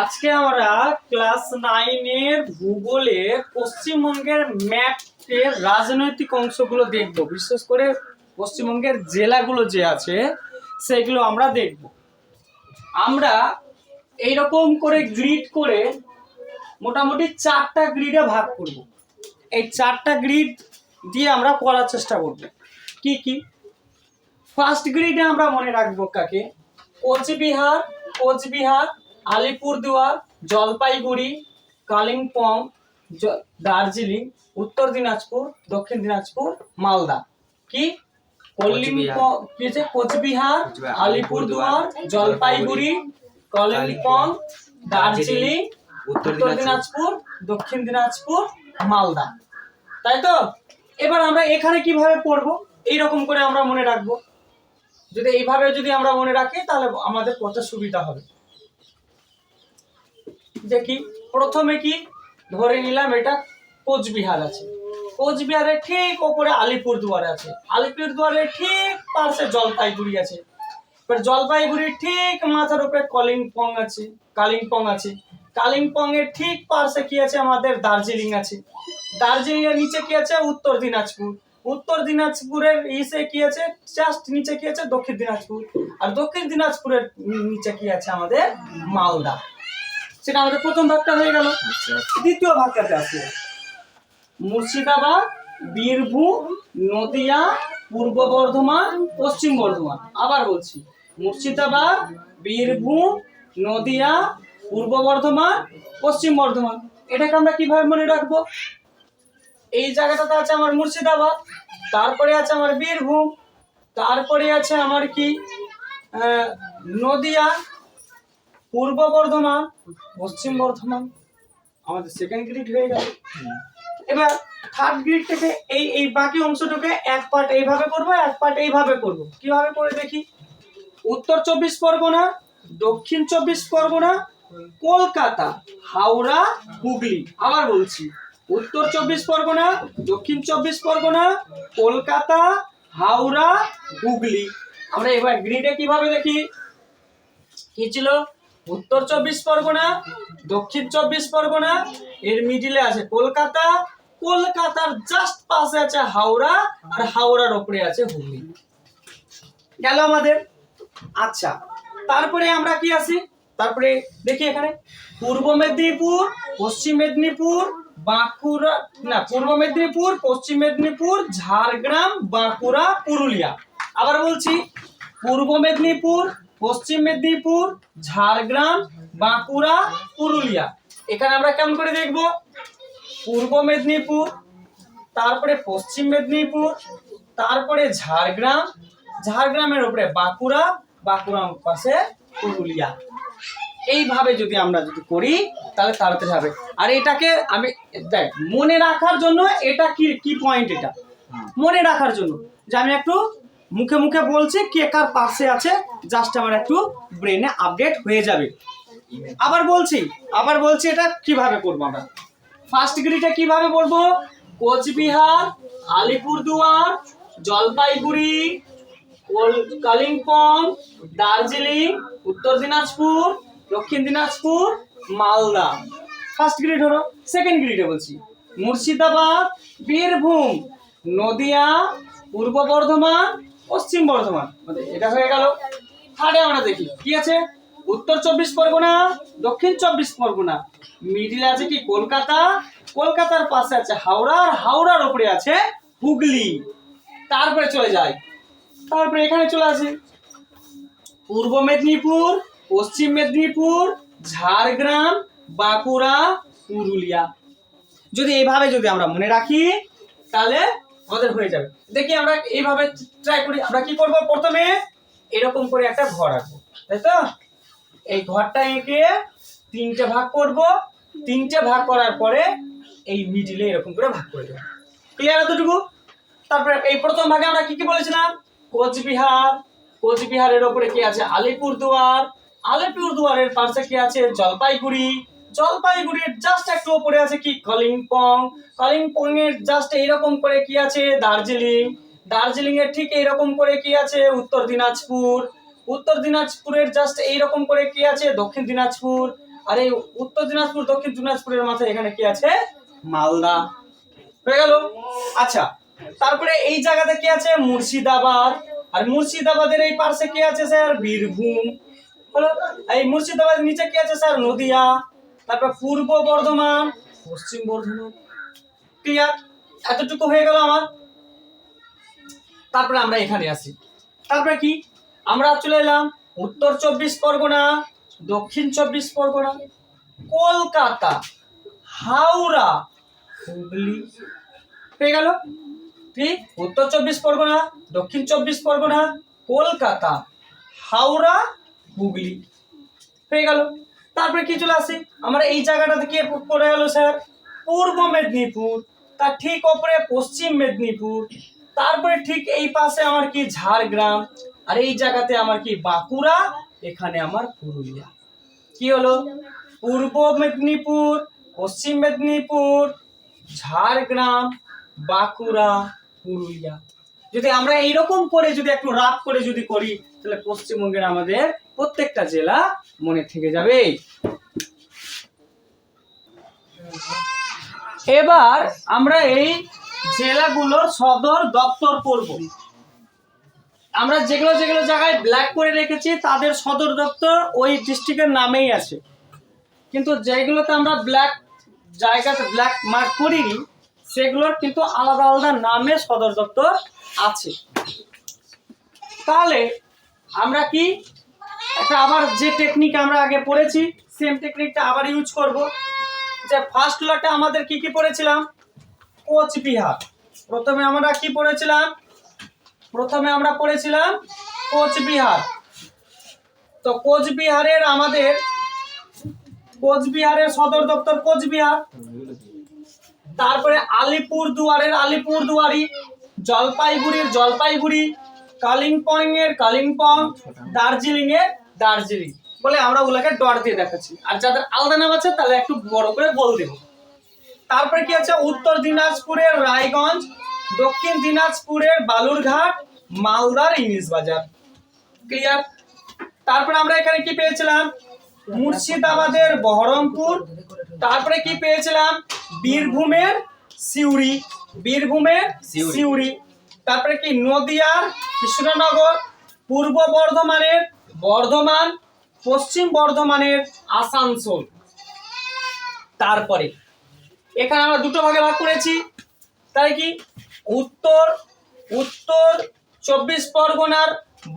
আজকে আমরা ক্লাস নাইনের ভূগোলে পশ্চিমবঙ্গের ম্যাপের রাজনৈতিক অংশগুলো দেখব। বিশেষ করে পশ্চিমবঙ্গের জেলাগুলো যে আছে, সেগুলো আমরা দেখব। আমরা এইরকম করে গ্রিড করে মোটামুটি চারটা গ্রিডে ভাগ করব। এই চারটা গ্রিড দিয়ে আমরা করার চেষ্টা করব। কি কি? ফার্স্ট গ্রিডে আমরা মনে রাখব কাকে? কোচবিহার কোচবিহার আলিপুরদুয়ার জলপাইগুড়ি কালিম্পং দার্জিলিং উত্তর দিনাজপুর দক্ষিণ দিনাজপুর মালদা। কি? কলিম্পং কি কোচবিহার আলিপুরদুয়ার জলপাইগুড়ি কালিম্পং দার্জিলিং উত্তর উত্তর দিনাজপুর দক্ষিণ দিনাজপুর মালদা। তাই তো? এবার আমরা এখানে কীভাবে পড়ব? এইরকম করে আমরা মনে রাখব। যদি এইভাবে যদি আমরা মনে রাখি, তাহলে আমাদের পড়তে সুবিধা হবে। যে কি? প্রথমে কি? ধরে নিলাম এটা কোচবিহার আছে। কোচবিহারের ঠিক ওপরে আলিপুরদুয়ার আছে। আলিপুরদুয়ারের ঠিক পাশে জলপাইগুড়ি আছে। এবার জলপাইগুড়ির ঠিক মাথার উপরে কলিম্পং আছে, কালিম্পং আছে। কালিম্পং এর ঠিক পাশে কি আছে? আমাদের দার্জিলিং আছে। দার্জিলিং এর নিচে কি আছে? উত্তর দিনাজপুর। উত্তর দিনাজপুরের ইসে কি আছে? জাস্ট নিচে কি আছে? দক্ষিণ দিনাজপুর। আর দক্ষিণ দিনাজপুরের নিচে কি আছে আমাদের? মালদা। সেটা আমাদের প্রথম ভাগটা হয়ে গেল। আচ্ছা। দ্বিতীয় ভাগটাতে আসি। মুর্শিদাবাদ বীরভূম নদিয়া পূর্ব বর্ধমান পশ্চিম বর্ধমান। আবার বলছি। মুর্শিদাবাদ বীরভূম নদিয়া পূর্ব বর্ধমান পশ্চিম বর্ধমান। এটাকে আমরা কীভাবে মনে রাখব? এই জায়গাটাতে আছে আমার মুর্শিদাবাদ তারপরে আছে আমার বীরভূম তারপরে আছে আমার কি নদিয়া পূর্ব বর্ধমান পশ্চিম বর্ধমান আমাদের সেকেন্ড গ্রিড হয়ে গেল। এবার থার্ড গ্রিড থেকে এই এই বাকি অংশটুকে এক পার্ট এইভাবে করব এক পার্ট এইভাবে করব। কীভাবে করে দেখি? উত্তর চব্বিশ পরগনা দক্ষিণ চব্বিশ পরগনা কলকাতা হাওড়া হুগলি। আবার বলছি। উত্তর চব্বিশ পরগনা, দক্ষিণ চব্বিশ পরগনা, কলকাতা, হাওড়া, হুগলি। আমরা এবার গ্রিডে কীভাবে দেখি? কি ছিল? উত্তর চব্বিশ পরগনা, দক্ষিণ চব্বিশ পরগনা, এর মিডিলে আছে কলকাতা, কলকাতার জাস্ট পাশে আছে হাওড়া, আর হাওড়ার ওপরে আছে হুগলি। গেল আমাদের। আচ্ছা তারপরে আমরা কি আছি? তারপরে দেখি এখানে। পূর্ব মেদিনীপুর, পশ্চিম মেদিনীপুর বাঁকুড়া, না, পূর্ব মেদিনীপুর, পশ্চিম মেদিনীপুর, ঝাড়গ্রাম, বাঁকুড়া, পুরুলিয়া। আবার বলছি, পূর্ব মেদিনীপুর, পশ্চিম মেদিনীপুর, ঝাড়গ্রাম, বাঁকুড়া, পুরুলিয়া। এখানে আমরা কেমন করে দেখব? পূর্ব মেদিনীপুর, তারপরে পশ্চিম মেদিনীপুর, তারপরে ঝাড়গ্রাম। ঝাড়গ্রামের উপরে বাঁকুড়া, বাঁকুড়ার পাশে পুরুলিয়া। এইভাবে যদি আমরা যদি করি তাহলে তাড়াতাড়ি হবে। আর এটাকে আমি দেখ মনে রাখার জন্য এটা কি কি পয়েন্ট এটা? মনে রাখার জন্য। যে আমি একটু মুখে মুখে বলছি কে কার পাশে আছে জাস্ট আমার একটু ব্রেনে আপডেট হয়ে যাবে। আবার বলছি আবার বলছি এটা কীভাবে করব আমরা? ফার্স্ট গ্রিডে কীভাবে বলব? কোচবিহার আলিপুরদুয়ার জলপাইগুড়ি কালিম্পং দার্জিলিং উত্তর দিনাজপুর দক্ষিণ দিনাজপুর, মালদা। ফার্স্ট গ্রিড হলো সেকেন্ড গ্রিডে বলছি। মুর্শিদাবাদ, বীরভূম, নদিয়া, পূর্ব বর্ধমান, পশ্চিম বর্ধমান। মানে এটা হয়ে গেল। থার্ডে আমরা দেখি, কি আছে? উত্তর চব্বিশ পরগনা, দক্ষিণ চব্বিশ পরগনা। মিডিলে আছে কি? কলকাতা। কলকাতার পাশে আছে হাওড়া, আর হাওড়ার উপরে আছে হুগলি। তারপরে চলে যায় তারপরে এখানে চলে আসি। পূর্ব মেদিনীপুর পশ্চিম মেদিনীপুর, ঝাড়গ্রাম, বাঁকুড়া, পুরুলিয়া। যদি এইভাবে যদি আমরা মনে রাখি, তাহলে আমাদের হয়ে যাবে। দেখি আমরা এইভাবে ট্রাই করি, আমরা কি করব প্রথমে? এরকম করে একটা ঘর আঁকবো, তাই তো? এই ঘরটা এঁকে তিনটে ভাগ করব। তিনটে ভাগ করার পরে এই মিডিলে এরকম করে ভাগ করে দেবো। ক্লিয়ার এতটুকু? তারপরে এই প্রথম ভাগে আমরা কি কি বলেছিলাম? কোচবিহার। কোচবিহারের ওপরে কি আছে? আলিপুরদুয়ার। আলিপুরদুয়ারের পাশে কি আছে জলপাইগুড়ি। জলপাইগুড়ির জাস্ট একটু ওপরে আছে কি? কলিম্পং। কালিম্পং এর জাস্ট এইরকম করে কি আছে? দার্জিলিং। দার্জিলিং এর ঠিক এইরকম করে কি আছে? উত্তর দিনাজপুর। উত্তর দিনাজপুরের জাস্ট এইরকম করে কি আছে? দক্ষিণ দিনাজপুর। আর এই উত্তর দিনাজপুর, দক্ষিণ দিনাজপুরের মাথায় এখানে কি আছে? মালদা। হয়ে গেল? আচ্ছা তারপরে এই জায়গাতে কি আছে? মুর্শিদাবাদ। আর মুর্শিদাবাদের এই পাশে কি আছে স্যার? বীরভূম। হলো এই মুর্শিদাবাদের নিচে কি আছে স্যার? নদিয়া তারপর পূর্ব বর্ধমান পশ্চিম বর্ধমান। ক্লিয়ার? এতটুকু হয়ে গেল আমার। তারপরে আমরা এখানে আসি। তারপরে কি? আমরা চলে এলাম উত্তর চব্বিশ পরগনা দক্ষিণ চব্বিশ পরগনা কলকাতা হাওড়া হুগলি। পেয়ে গেল? ঠিক উত্তর চব্বিশ পরগনা দক্ষিণ চব্বিশ পরগনা কলকাতা হাওড়া হুগলি। হয়ে গেল। তারপরে কি চলে আসি? আমরা এই জায়গাটাতে কি পড়ে গেল স্যার? পূর্ব মেদিনীপুর, তার ঠিক ওপরে পশ্চিম মেদিনীপুর, তারপরে ঠিক এই পাশে আমার কি ঝাড়গ্রাম, আর এই জায়গাতে আমার কি বাঁকুড়া, এখানে আমার পুরুলিয়া। কি হলো? পূর্ব মেদিনীপুর, পশ্চিম মেদিনীপুর, ঝাড়গ্রাম, বাঁকুড়া, পুরুলিয়া। যদি আমরা এইরকম করে যদি একটু রাত করে যদি করি, তাহলে পশ্চিমবঙ্গের আমাদের প্রত্যেকটা জেলা মনে থেকে যাবে। এবার আমরা এই জেলাগুলোর সদর দপ্তর পড়ব আমরা যেগুলো যেগুলো জায়গায় ব্ল্যাক করে রেখেছি, তাদের সদর দপ্তর ওই ডিস্ট্রিক্টের নামেই আছে। কিন্তু যেগুলোতে আমরা ব্ল্যাক জায়গাতে ব্ল্যাক মার্ক করিনি, সেগুলোর কিন্তু আলাদা আলাদা নামে সদর দপ্তর আছে। তাহলে আমরা কি আবার যে টেকনিক আমরা আগে পড়েছি সেম টেকনিকটা আবার ইউজ করব। যে ফার্স্ট লটে আমাদের কি কি পড়েছিলাম? কোচবিহার প্রথমে আমরা কি পড়েছিলাম? প্রথমে আমরা পড়েছিলাম কোচবিহার তো কোচবিহারের আমাদের কোচবিহারের সদর দপ্তর কোচবিহার তারপরে আলিপুর দুয়ারের আলিপুর দুয়ারি, জলপাইগুড়ির জলপাইগুড়ি কালিম্পং এর কালিম্পং দার্জিলিং এর দার্জিলিং। বলে আমরা ওগুলোকে ডট দিয়ে দেখাচ্ছি। আর যাদের আলাদা নাম আছে তাহলে একটু বড় করে বল দেব। তারপরে কি আছে? উত্তর দিনাজপুরের রায়গঞ্জ দক্ষিণ দিনাজপুরের বালুরঘাট মালদার ইংলিশ বাজার। ক্লিয়ার তারপরে আমরা এখানে কি পেয়েছিলাম? মুর্শিদাবাদের বহরমপুর। তারপরে কি পেয়েছিলাম? বীরভূমের সিউড়ি। বীরভূমের সিউড়ি। সিউড়ি। তারপরে কি নদিয়ার কৃষ্ণনগর পূর্ব বর্ধমানের বর্ধমান পশ্চিম বর্ধমানের আসানসোল। তারপরে এখানে আমরা দুটো ভাগে ভাগ করেছি। তাই কি? উত্তর উত্তর চব্বিশ পরগনার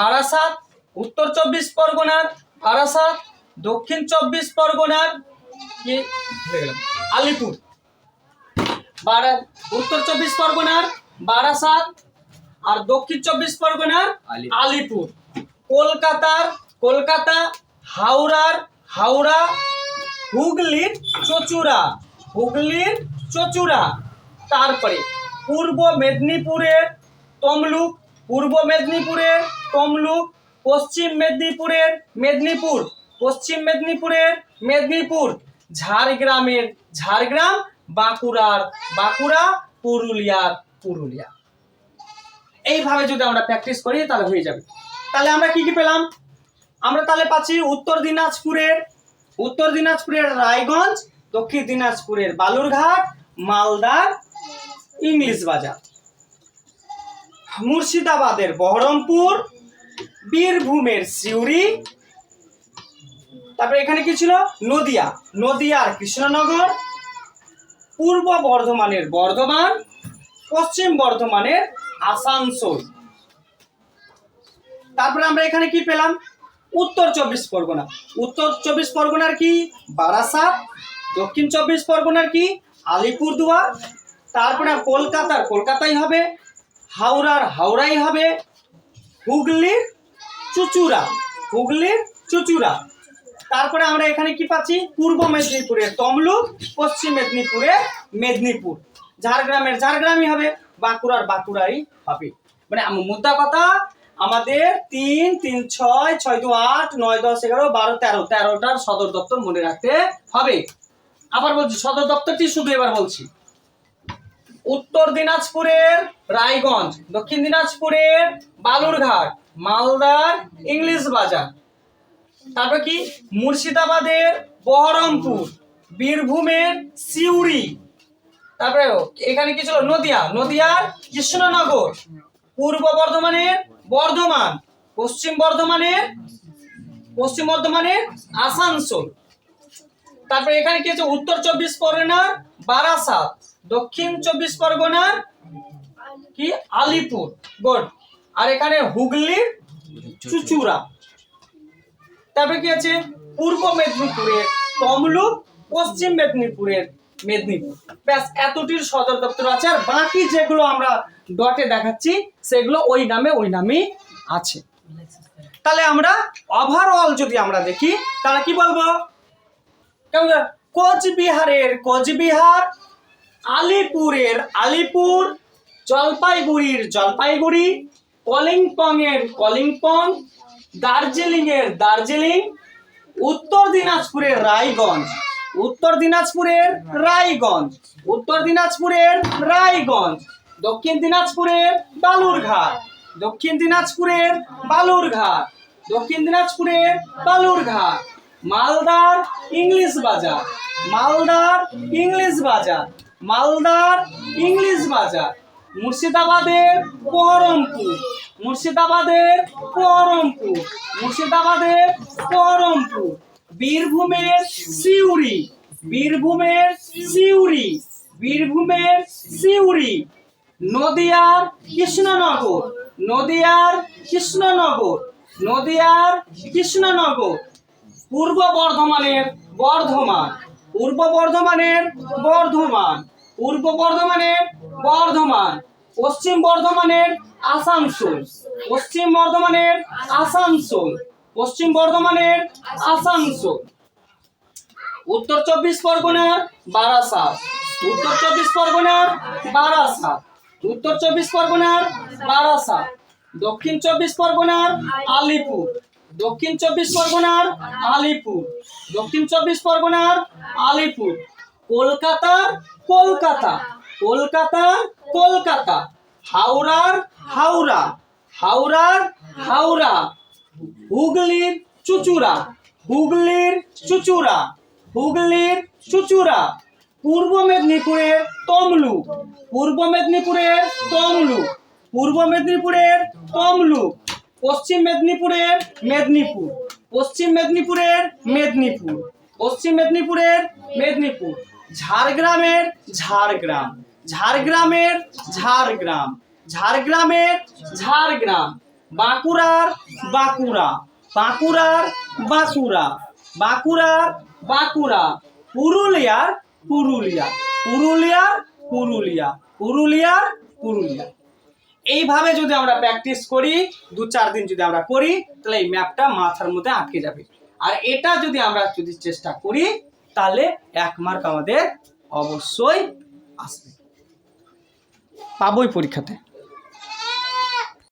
বারাসাত উত্তর চব্বিশ পরগনার বারাসাত দক্ষিণ চব্বিশ পরগনার কি? আলিপুর। বারা উত্তর চব্বিশ পরগনার বারাসাত আর দক্ষিণ চব্বিশ পরগনার আলিপুর। কলকাতার, কলকাতা, হাওড়ার, হাওড়া, হুগলির চচুড়া হুগলির চচুড়া। তারপরে পূর্ব মেদিনীপুরের তমলুক, পূর্ব মেদিনীপুরের তমলুক, পশ্চিম মেদিনীপুরের মেদিনীপুর, পশ্চিম মেদিনীপুরের মেদিনীপুর, ঝাড়গ্রামের ঝাড়গ্রাম, বাঁকুড়ার বাঁকুড়া, পুরুলিয়ার পুরুলিয়া। এইভাবে যদি আমরা প্র্যাকটিস করি, তাহলে হয়ে যাবে। তাহলে আমরা কি কি পেলাম? আমরা তাহলে পাচ্ছি উত্তর দিনাজপুরের উত্তর দিনাজপুরের রায়গঞ্জ, দক্ষিণ দিনাজপুরের বালুরঘাট মালদার ইংলিশ বাজার। মুর্শিদাবাদের বহরমপুর, বীরভূমের সিউড়ি, তারপরে এখানে কি ছিল? নদিয়া, নদিয়ার কৃষ্ণনগর, পূর্ব বর্ধমানের বর্ধমান, পশ্চিম বর্ধমানের আসানসোল। তারপরে আমরা এখানে কি পেলাম? উত্তর চব্বিশ পরগনা। উত্তর চব্বিশ পরগনার কি? বারাসাত। দক্ষিণ চব্বিশ পরগনার কি? আলিপুরদুয়ার। তারপরে কলকাতার। কলকাতাই হবে। হাওড়ার হাওড়াই হবে। হুগলির চুচুড়া। হুগলির চুচুড়া। তারপরে আমরা এখানে কি পাচ্ছি? পূর্ব মেদিনীপুরের তমলুক, পশ্চিম মেদিনীপুরের মেদিনীপুর। ঝাড়গ্রামের ঝাড়গ্রামই হবে। বাঁকুড়ার বাঁকুড়াই হবে। মানে মোদ্দা কথা আমাদের তিন তিন, ছয় ছয়, দু, আট, নয়, দশ, এগারো, বারো, তেরো। তেরোটার সদর দপ্তর মনে রাখতে হবে। আবার বলছি, সদর দপ্তরটি শুধু এবার বলছি। উত্তর দিনাজপুরের রায়গঞ্জ, দক্ষিণ দিনাজপুরের বালুরঘাট, মালদার ইংলিশ বাজার। তারপর কি? মুর্শিদাবাদের বহরমপুর, বীরভূমের সিউড়ি। তারপরে এখানে কি ছিল? নদিয়া। নদিয়ার কৃষ্ণনগর। পূর্ব বর্ধমানের বর্ধমান, পশ্চিম বর্ধমানের পশ্চিম বর্ধমানের আসানসোল। তারপরে এখানে কি আছে? উত্তর চব্বিশ পরগনার বারাসাত, দক্ষিণ চব্বিশ পরগনার কি? আলিপুর, গোড। আর এখানে হুগলির চুচুড়া। তারপরে কি আছে? পূর্ব মেদিনীপুরের তমলুক, পশ্চিম মেদিনীপুরের মেদিনীপুর। ব্যাস, এতটির সদর দপ্তর আছে, আর বাকি যেগুলো আমরা ডটে দেখাচ্ছি, সেগুলো ওই নামে ওই নামেই আছে। তাহলে আমরা ওভারঅল যদি আমরা দেখি, তাহলে কি বলব? কোচবিহারের কোচবিহার, আলিপুরের আলিপুর, জলপাইগুড়ির জলপাইগুড়ি কলিম্পং এর কলিম্পং দার্জিলিং এর দার্জিলিং, উত্তর দিনাজপুরের রায়গঞ্জ। উত্তর দিনাজপুরের রায়গঞ্জ, উত্তর দিনাজপুরের রায়গঞ্জ, দক্ষিণ দিনাজপুরের বালুরঘাট, দক্ষিণ দিনাজপুরের বালুরঘাট, দক্ষিণ দিনাজপুরের বালুরঘাট, মালদার ইংলিশ বাজার, মালদার ইংলিশ বাজার, মালদার ইংলিশ বাজার, মুর্শিদাবাদের বহরমপুর মুর্শিদাবাদের বহরমপুর মুর্শিদাবাদের বহরমপুর। বীরভূমের সিউড়ি বীরভূমের সিউড়ি বীরভূমের সিউড়ি, নদিয়ার কৃষ্ণনগর নদিয়ার কৃষ্ণনগর নদিয়ার কৃষ্ণনগর, পূর্ব বর্ধমানের বর্ধমান, পূর্ব বর্ধমানের বর্ধমান, পূর্ব বর্ধমানের বর্ধমান, পশ্চিম বর্ধমানের আসানসোল, পশ্চিম বর্ধমানের আসানসোল। পশ্চিম বর্ধমানের আসানসোল। উত্তর চব্বিশ পরগনার বারাসাত। উত্তর চব্বিশ পরগনার বারাসাত। উত্তর চব্বিশ পরগনার বারাসাত। দক্ষিণ চব্বিশ পরগনার আলিপুর। দক্ষিণ চব্বিশ পরগনার আলিপুর। দক্ষিণ চব্বিশ পরগনার আলিপুর। কলকাতার কলকাতা। কলকাতার কলকাতা। হাওড়ার হাওড়া। হাওড়ার হাওড়া। হুগলির চুচুড়া হুগলির চুচুড়া হুগলির চুচুড়া। পূর্ব মেদিনীপুরের তমলুক পূর্ব মেদিনীপুরের তমলুক পূর্ব মেদিনীপুরের তমলুক পশ্চিম মেদিনীপুরের মেদিনীপুর, পশ্চিম মেদিনীপুরের মেদিনীপুর, পশ্চিম মেদিনীপুরের মেদিনীপুর। ঝাড়গ্রামের ঝাড়গ্রাম ঝাড়গ্রামের ঝাড়গ্রাম ঝাড়গ্রামের ঝাড়গ্রাম। বাঁকুড়ার বাঁকুড়া বাঁকুড়ার বাঁকুড়া বাঁকুড়ার বাঁকুড়া, পুরুলিয়ার পুরুলিয়া পুরুলিয়ার পুরুলিয়া পুরুলিয়ার পুরুলিয়া। এইভাবে যদি আমরা প্র্যাকটিস করি, দু চার দিন যদি আমরা করি, তাহলে এই ম্যাপটা মাথার মধ্যে আটকে যাবে। আর এটা যদি আমরা যদি চেষ্টা করি, তাহলে এক মার্ক আমাদের অবশ্যই আসবে। পাবই পরীক্ষাতে।